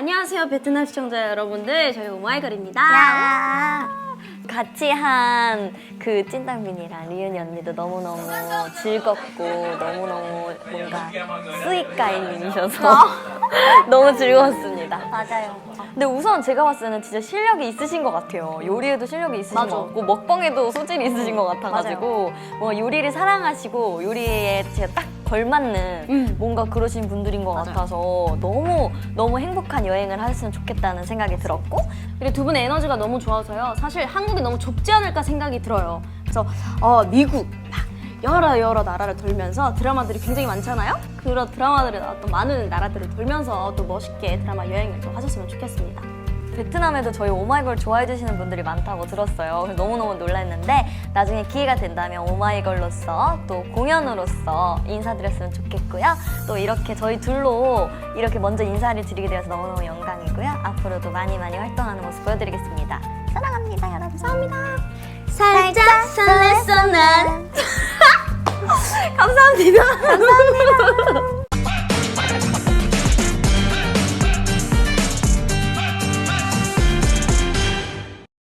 안녕하세요 베트남 시청자 여러분들. 저희 오마이걸입니다. 야! 같이 한 그 찐당빈이랑 리은이 언니도 너무너무 즐겁고 너무너무 뭔가 스윗가이님이셔서 너무 즐거웠 습니다. 맞아요. 근데 우선 제가 봤을 때는 진짜 실력이 있으신 것 같아요. 요리에도 실력이 있으신 맞아. 것 같고 먹방에도 소질이 있으신 것 같아가지고 뭐 요리를 사랑하시고 요리에 제가 딱 걸맞는 음. 뭔가 그러신 분들인 것 맞아요. 같아서 너무 너무 행복한 여행을 하셨으면 좋겠다는 생각이 들었고 그리고 두 분의 에너지가 너무 좋아서요. 사실 한국이 너무 좁지 않을까 생각이 들어요. 그래서 어, 미국 막 여러 여러 나라를 돌면서 드라마들이 굉장히 많잖아요. 그런 드라마들이 나왔던 많은 나라들을 돌면서 또 멋있게 드라마 여행을 또 하셨으면 좋겠습니다. 베트남에도 저희 오마이걸 좋아해 주시는 분들이 많다고 들었어요. 너무너무 놀랐는데 나중에 기회가 된다면 오마이걸로서 또 공연으로서 인사드렸으면 좋겠고요. 또 이렇게 저희 둘로 이렇게 먼저 인사를 드리게 되어서 너무너무 영광이고요. 앞으로도 많이 많이 활동하는 모습 보여드리겠습니다. 사랑합니다, 여러분. 감사합니다. 살짝 난. 감사합니다. 감사합니다.